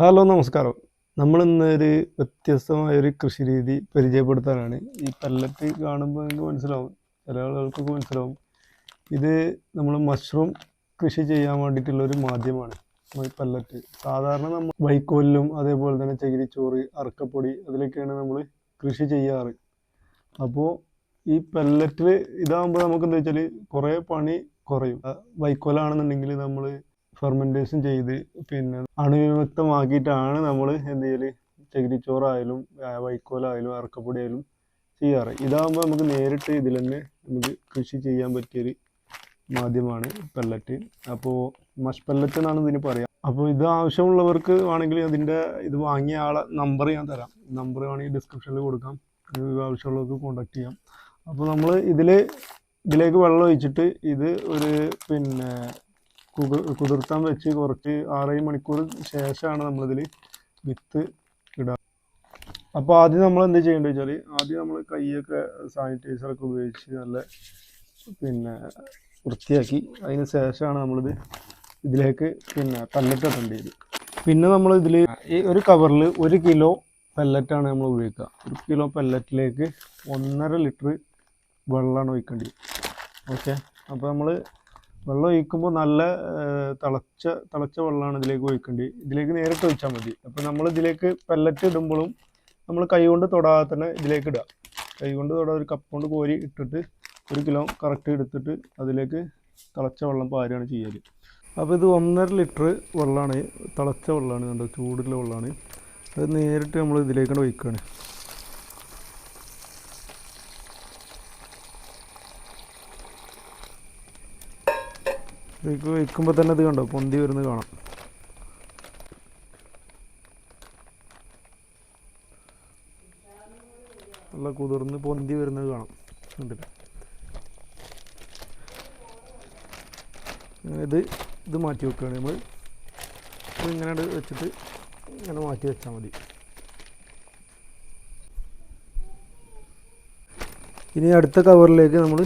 Hello നമസ്കാരം. ഒരു വ്യത്യസ്തമായ ഒരു കൃഷി രീതി പരിചയപ്പെടുത്താനാണ്. ഈ പല്ലറ്റ് കാണുമ്പോൾ നിങ്ങൾക്ക് മനസ്സിലാവും ചില ആളുകൾക്കൊക്കെ മനസ്സിലാവും. ഇത് നമ്മൾ മഷ്റൂം കൃഷി ചെയ്യാൻ വേണ്ടിയിട്ടുള്ള ഒരു മാധ്യമമാണ്. ഈ പല്ലറ്റ് സാധാരണ നമ്മൾ വൈക്കോലിലും അതേപോലെ തന്നെ ചകിരിച്ചോറ് അറക്കപ്പൊടി അതിലൊക്കെയാണ് നമ്മൾ കൃഷി ചെയ്യാറ്. അപ്പോൾ ഈ പെല്ലറ്റിൽ ഇതാകുമ്പോൾ നമുക്ക് എന്താ വെച്ചാൽ കുറേ പണി കുറയും. വൈക്കോലാണെന്നുണ്ടെങ്കിൽ നമ്മൾ ഫെർമെന്റേഷൻ ചെയ്ത് പിന്നെ അണുവിമുക്തമാക്കിയിട്ടാണ് നമ്മൾ എന്ത് ചെയ്യൽ ചകിരിച്ചോറായാലും വൈക്കോലായാലും അറക്കപ്പൊടി ആയാലും ചെയ്യാറ്. ഇതാകുമ്പോൾ നമുക്ക് നേരിട്ട് ഇതിൽ തന്നെ നമുക്ക് കൃഷി ചെയ്യാൻ പറ്റിയൊരു മാധ്യമമാണ് പെല്ലറ്റ് അപ്പോൾ മഷ് പെല്ലറ്റ് എന്നാണ് ഇതിന് പറയാം. അപ്പോൾ ഇത് ആവശ്യമുള്ളവർക്ക് വേണമെങ്കിൽ അതിന്റെ ഇത് വാങ്ങിയ ആളെ നമ്പർ ഞാൻ തരാം. നമ്പർ വേണമെങ്കിൽ ഡിസ്ക്രിപ്ഷനിൽ കൊടുക്കാം. ആവശ്യമുള്ളവർക്ക് കോണ്ടാക്ട് ചെയ്യാം. അപ്പോൾ നമ്മൾ ഇതിൽ ഇതിലേക്ക് വെള്ളം ഒഴിച്ചിട്ട് ഇത് ഒരു പിന്നെ കുതിർത്താൻ വെച്ച് കുറച്ച് ആറേഴ് മണിക്കൂർ ശേഷമാണ് നമ്മളിതിൽ വിത്ത് ഇടുക അപ്പോൾ ആദ്യം നമ്മൾ എന്ത് ചെയ്യേണ്ടത് വെച്ചാൽ ആദ്യം നമ്മൾ കൈയൊക്കെ സാനിറ്റൈസറൊക്കെ ഉപയോഗിച്ച് നല്ല പിന്നെ വൃത്തിയാക്കി. അതിന് ശേഷമാണ് നമ്മളിത് ഇതിലേക്ക് പിന്നെ പല്ലറ്റ് ഇടേണ്ടത് പിന്നെ നമ്മൾ ഇതിൽ ഈ ഒരു കവറിൽ ഒരു കിലോ പെല്ലറ്റാണ് നമ്മൾ ഉപയോഗിക്കുക. ഒരു കിലോ പെല്ലറ്റിലേക്ക് ഒന്നര ലിറ്റർ വെള്ളമാണ് ഒഴിക്കേണ്ടത്. ഓക്കെ? അപ്പോൾ നമ്മൾ വെള്ളം ഒഴിക്കുമ്പോൾ നല്ല തിളച്ച തിളച്ച വെള്ളമാണ് ഇതിലേക്ക് ഒഴിക്കേണ്ടത് ഇതിലേക്ക് നേരിട്ട് ഒഴിച്ചാൽ മതി. അപ്പോൾ നമ്മൾ ഇതിലേക്ക് പെല്ലറ്റ് ഇടുമ്പോഴും നമ്മൾ കൈ കൊണ്ട് തൊടാതെ തന്നെ ഇതിലേക്ക് ഇടുക. കൈ കൊണ്ട് തൊടാതെ ഒരു കപ്പ് കൊണ്ട് കോരി ഇട്ടിട്ട് ഒരു കിലോ കറക്റ്റ് എടുത്തിട്ട് അതിലേക്ക് തിളച്ച വെള്ളം പാരുകയാണ് ചെയ്യൽ. അപ്പോൾ ഇത് ഒന്നര ലിറ്റർ വെള്ളമാണ് തിളച്ച വെള്ളമാണ് കണ്ടോ? ചൂടുള്ള വെള്ളമാണ് അത് നേരിട്ട് നമ്മൾ ഇതിലേക്കാണ് ഒഴിക്കുകയാണ് ഇതിലേക്ക് വയ്ക്കുമ്പോൾ തന്നെ ഇത് കണ്ടോ? പൊന്തി വരുന്നത് കാണാം. നല്ല കുതിർന്ന് പൊന്തി വരുന്നത് കാണാം. കണ്ടില്ല? ഇത് ഇത് മാറ്റി വെക്കുകയാണ് നമ്മൾ ഇങ്ങനെ വെച്ചിട്ട് ഇങ്ങനെ മാറ്റി വെച്ചാൽ മതി. ഇനി അടുത്ത കവറിലേക്ക് നമ്മൾ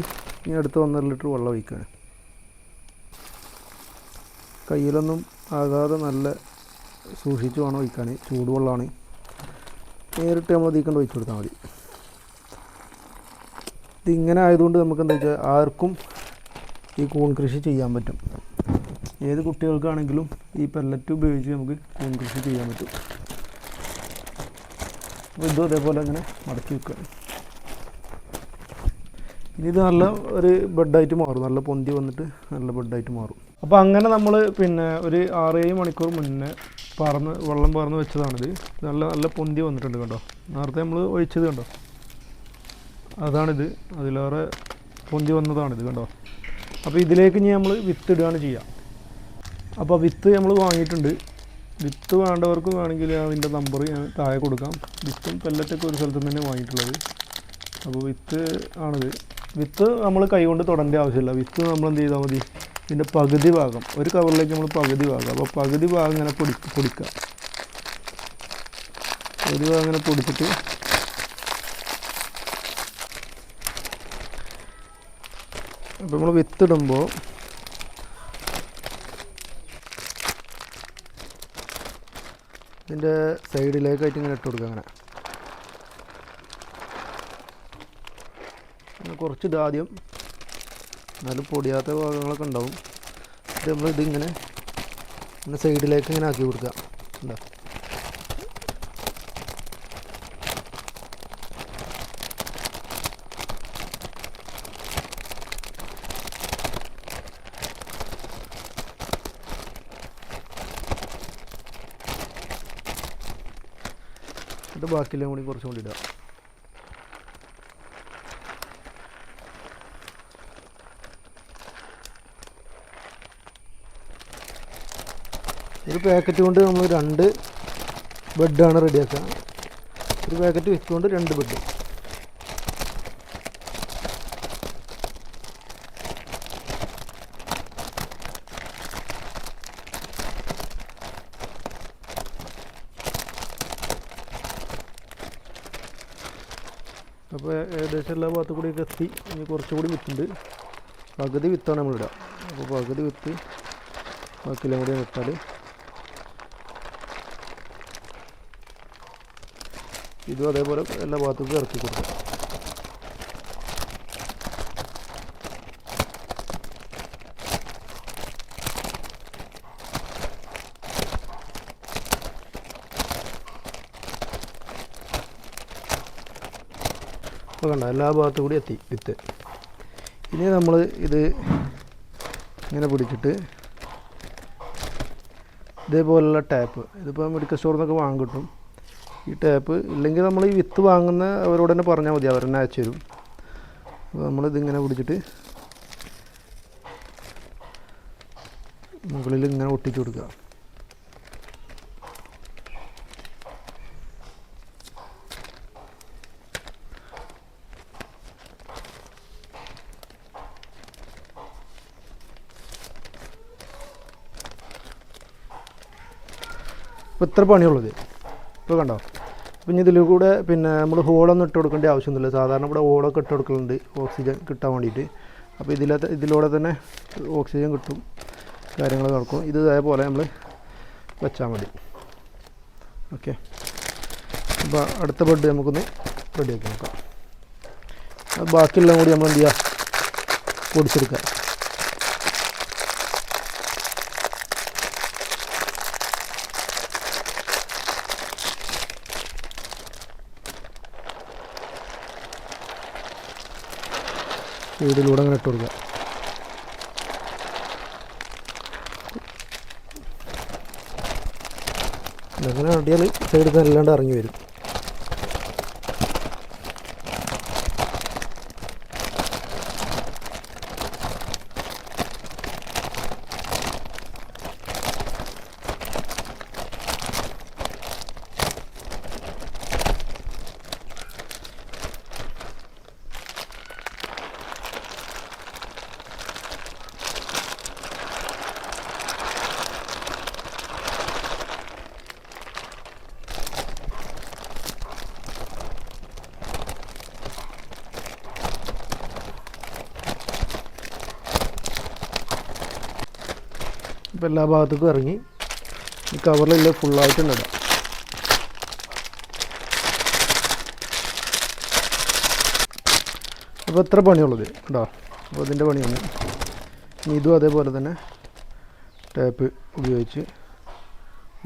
ഇനി അടുത്ത ഒന്നര ലിറ്റർ വെള്ളം ഒഴിക്കുകയാണ്. കയ്യിലൊന്നും ആകാതെ നല്ല സൂക്ഷിച്ച് വേണം ഒഴിക്കാൻ ചൂടുവെള്ളമാണ് നേരിട്ട് നമ്മൾ ഇതിക്കൊണ്ട് ഒഴിച്ചു കൊടുത്താൽ മതി. ഇതിങ്ങനെ ആയതുകൊണ്ട് നമുക്ക് എന്താ വെച്ചാൽ ആർക്കും ഈ കൂൺ കൃഷി ചെയ്യാൻ പറ്റും. ഏത് കുട്ടികൾക്കാണെങ്കിലും ഈ പെല്ലറ്റ് ഉപയോഗിച്ച് നമുക്ക് കൂൺ കൃഷി ചെയ്യാൻ പറ്റും. അപ്പോൾ ഇതും അതേപോലെ അങ്ങനെ മടക്കി വെക്കുക. ഇനി ഇത് നല്ല ഒരു ബെഡായിട്ട് മാറും. നല്ല പൊന്തി വന്നിട്ട് നല്ല ബെഡായിട്ട് മാറും. അപ്പോൾ അങ്ങനെ നമ്മൾ പിന്നെ ഒരു ആറേഴ് മണിക്കൂർ മുന്നേ പറന്ന് വെള്ളം പറന്ന് വെച്ചതാണിത്. നല്ല നല്ല പൊന്തി വന്നിട്ടുണ്ട് കണ്ടോ? നേരത്തെ നമ്മൾ ഒഴിച്ചത് കണ്ടോ? അതാണിത്. അതിലേറെ പൊന്തി വന്നതാണിത് കണ്ടോ? അപ്പോൾ ഇതിലേക്ക് ഇനി നമ്മൾ വിത്ത് ഇടുകയാണ് ചെയ്യുക അപ്പോൾ വിത്ത് നമ്മൾ വാങ്ങിയിട്ടുണ്ട്. വിത്ത് വേണ്ടവർക്ക് വേണമെങ്കിൽ അതിന്റെ നമ്പർ ഞാൻ താഴെ കൊടുക്കാം. വിത്തും പെല്ലറ്റൊക്കെ ഒരു സ്ഥലത്ത് തന്നെ വാങ്ങിയിട്ടുള്ളത്. അപ്പോൾ വിത്ത് ആണിത്. വിത്ത് നമ്മൾ കൈകൊണ്ട് തൊടേണ്ട ആവശ്യമില്ല. വിത്ത് നമ്മൾ എന്ത് ചെയ്താൽ മതി? ഇതിന്റെ പകുതി ഭാഗം ഒരു കവറിലേക്ക് നമ്മൾ പകുതി ഭാഗം. അപ്പോൾ പകുതി ഭാഗം ഇങ്ങനെ പൊടി പൊടിക്കുക പകുതി ഭാഗം ഇങ്ങനെ പൊടിച്ചിട്ട് അപ്പോൾ നമ്മൾ വിത്തിടുമ്പോൾ ഇതിന്റെ സൈഡിലേക്കായിട്ട് ഇങ്ങനെ ഇട്ട് കൊടുക്കുക അങ്ങനെ. കുറച്ച് ഇതാദ്യം നല്ല പൊടിയാത്ത ഭാഗങ്ങളൊക്കെ ഉണ്ടാവും. ഇത് നമ്മൾ ഇതിങ്ങനെ ഇങ്ങനെ സൈഡിലേക്ക് ഇങ്ങനെ ആക്കി കൊടുക്കുക. ഉണ്ടോ ബാക്കിയെല്ലാം കൂടി കുറച്ചും ഒരു പാക്കറ്റ് കൊണ്ട് നമ്മൾ രണ്ട് ബെഡാണ് റെഡിയാക്കുക ഒരു പാക്കറ്റ് വിത്ത് കൊണ്ട് രണ്ട് ബെഡ് അപ്പോൾ ഏകദേശം എല്ലാ ഭാഗത്തു കൂടിയൊക്കെ എത്തി. ഇനി കുറച്ചുകൂടി വിത്തുണ്ട്. പകുതി വിത്താണ് നമ്മളിടുക അപ്പോൾ പകുതി വിത്ത് ബാക്കിയെല്ലാം കൂടി ഇട്ടാൽ ഇതും അതേപോലെ എല്ലാ ഭാഗത്തും ഇറക്കി കൊടുക്കാം. ഇപ്പോൾ കണ്ട എല്ലാ ഭാഗത്തും കൂടി എത്തി വിത്ത്. ഇനി നമ്മൾ ഇത് ഇങ്ങനെ പിടിച്ചിട്ട് ഇതേപോലുള്ള ടാപ്പ് ഇതിപ്പോൾ മെഡിക്കൽ സ്റ്റോറിൽ നിന്നൊക്കെ വാങ്ങിക്കിട്ടും കിട്ടും. ഈ ടാപ്പ് ഇല്ലെങ്കിൽ നമ്മൾ ഈ വിത്ത് വാങ്ങുന്ന അവരോട് തന്നെ പറഞ്ഞാൽ മതി അവർ തന്നെ അയച്ചു തരും. അപ്പോൾ നമ്മളിതിങ്ങനെ പിടിച്ചിട്ട് മുകളിൽ ഇങ്ങനെ ഒട്ടിച്ചു കൊടുക്കുക. ഇപ്പോൾ ഇത്ര പണിയുള്ളത്. ഇപ്പോൾ കണ്ടോ? ഇതിലൂടെ ഇതിൽ കൂടെ പിന്നെ നമ്മൾ ഹോളൊന്നും ഇട്ട് കൊടുക്കേണ്ട ആവശ്യമൊന്നുമില്ല. സാധാരണ ഇവിടെ ഹോളൊക്കെ ഇട്ട് കൊടുക്കലുണ്ട്. ഓക്സിജൻ കിട്ടാൻ വേണ്ടിയിട്ട്. അപ്പോൾ ഇതിലെ ഇതിലൂടെ തന്നെ ഓക്സിജൻ കിട്ടും കാര്യങ്ങൾ നടക്കും. ഇത് ഇതേപോലെ നമ്മൾ വെച്ചാൽ മതി. ഓക്കെ. അപ്പോൾ അടുത്ത ബെഡ് നമുക്കൊന്ന് റെഡിയാക്കി നോക്കാം. അത് ബാക്കിയെല്ലാം കൂടി നമ്മൾ എന്ത് ചെയ്യുക പൊടിച്ചെടുക്കുക. സൈഡിലൂടെ അങ്ങനെ ഇട്ട് കൊടുക്കുക. അങ്ങനെ അടിയാൽ സൈഡിൽ നിന്ന് അല്ലാണ്ട് ഇറങ്ങി വരും. ഇപ്പോൾ എല്ലാ ഭാഗത്തേക്കും ഇറങ്ങി ഈ കവറിലെല്ലാം ഫുള്ളായിട്ട് ഇടാം. അപ്പോൾ എത്ര പണിയുള്ളത് കേട്ടോ അപ്പോൾ ഇതിന്റെ പണിയാണ്. ഇനി ഇതും അതേപോലെ തന്നെ ടാപ്പ് ഉപയോഗിച്ച്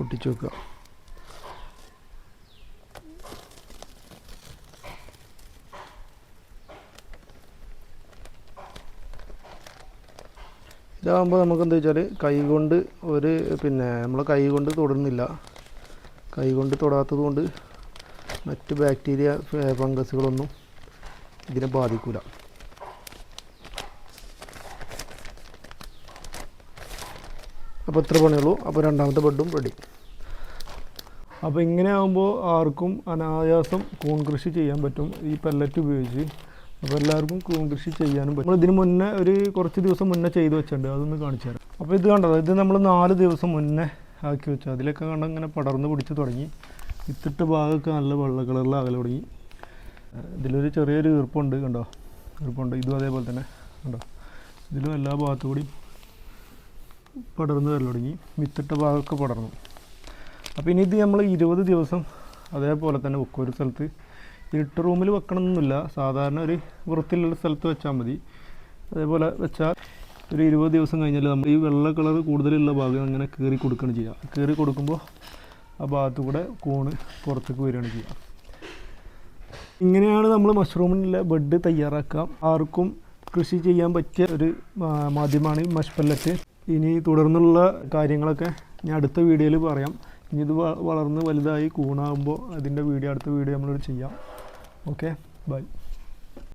ഒട്ടിച്ച് വെക്കുക. ഇതാകുമ്പോൾ നമുക്ക് എന്താ വെച്ചാൽ കൈ കൊണ്ട് ഒരു പിന്നെ നമ്മൾ കൈ കൊണ്ട് തൊടുന്നില്ല. കൈ കൊണ്ട് തൊടാത്തത് കൊണ്ട് മറ്റ് ബാക്ടീരിയ ഫംഗസുകളൊന്നും ഇതിനെ ബാധിക്കില്ല അപ്പോൾ ഇത്ര പണിയുള്ളൂ അപ്പോൾ രണ്ടാമത്തെ ബെഡും റെഡി. അപ്പോൾ ഇങ്ങനെ ആകുമ്പോൾ ആർക്കും അനായാസം കൂൺ കൃഷി ചെയ്യാൻ പറ്റും. ഈ പെല്ലറ്റ് ഉപയോഗിച്ച് അപ്പോൾ എല്ലാവർക്കും കൃഷി ചെയ്യാനും പറ്റും. നമ്മൾ ഇതിന് മുന്നേ ഒരു കുറച്ച് ദിവസം മുന്നേ ചെയ്ത് വെച്ചിട്ടുണ്ട്. അതൊന്ന് കാണിച്ചു തരാം. അപ്പോൾ ഇത് കണ്ടത് ഇത് നമ്മൾ നാല് ദിവസം മുന്നേ ആക്കി വെച്ചു. അതിലൊക്കെ കണ്ട? ഇങ്ങനെ പടർന്ന് പിടിച്ച് തുടങ്ങി. ഇത്തിട്ട് ഭാഗമൊക്കെ നല്ല വെള്ള കളറിൽ അകലെ തുടങ്ങി. ഇതിലൊരു ചെറിയൊരു ഈർപ്പുണ്ട് കണ്ടോ? ഈർപ്പുണ്ട്. ഇതും അതേപോലെ തന്നെ കണ്ടോ? ഇതിലും എല്ലാ ഭാഗത്തു കൂടി പടർന്ന് വരൽ തുടങ്ങി. വിത്തിട്ട ഭാഗമൊക്കെ പടർന്നു. അപ്പോൾ ഇനി ഇത് നമ്മൾ ഇരുപത് ദിവസം അതേപോലെ തന്നെ വെക്കും. ഒരു സ്ഥലത്ത് ഇരുട്ട് റൂമിൽ വെക്കണമെന്നില്ല സാധാരണ ഒരു വൃത്തിയിലുള്ള സ്ഥലത്ത് വെച്ചാൽ മതി. അതേപോലെ വെച്ചാൽ ഒരു ഇരുപത് ദിവസം കഴിഞ്ഞാൽ നമ്മൾ ഈ വെള്ള കളർ കൂടുതലുള്ള ഭാഗം അങ്ങനെ കീറി കൊടുക്കുകയാണ് ചെയ്യുക. കീറി കൊടുക്കുമ്പോൾ ആ ഭാഗത്തു കൂടെ കൂണ് പുറത്തേക്ക് വരികയാണ് ചെയ്യുക. ഇങ്ങനെയാണ് നമ്മൾ മഷ്റൂമിനുള്ള ബെഡ് തയ്യാറാക്കുക. ആർക്കും കൃഷി ചെയ്യാൻ പറ്റിയ ഒരു മാധ്യമമാണ് ഈ മഷ്പല്ലറ്റ് ഇനി തുടർന്നുള്ള കാര്യങ്ങളൊക്കെ ഞാൻ അടുത്ത വീഡിയോയിൽ പറയാം. ഇനി ഇത് വളർന്ന് വലുതായി കൂണാകുമ്പോൾ അതിന്റെ വീഡിയോ അടുത്ത വീഡിയോ നമ്മളോട് ചെയ്യാം. Okay bye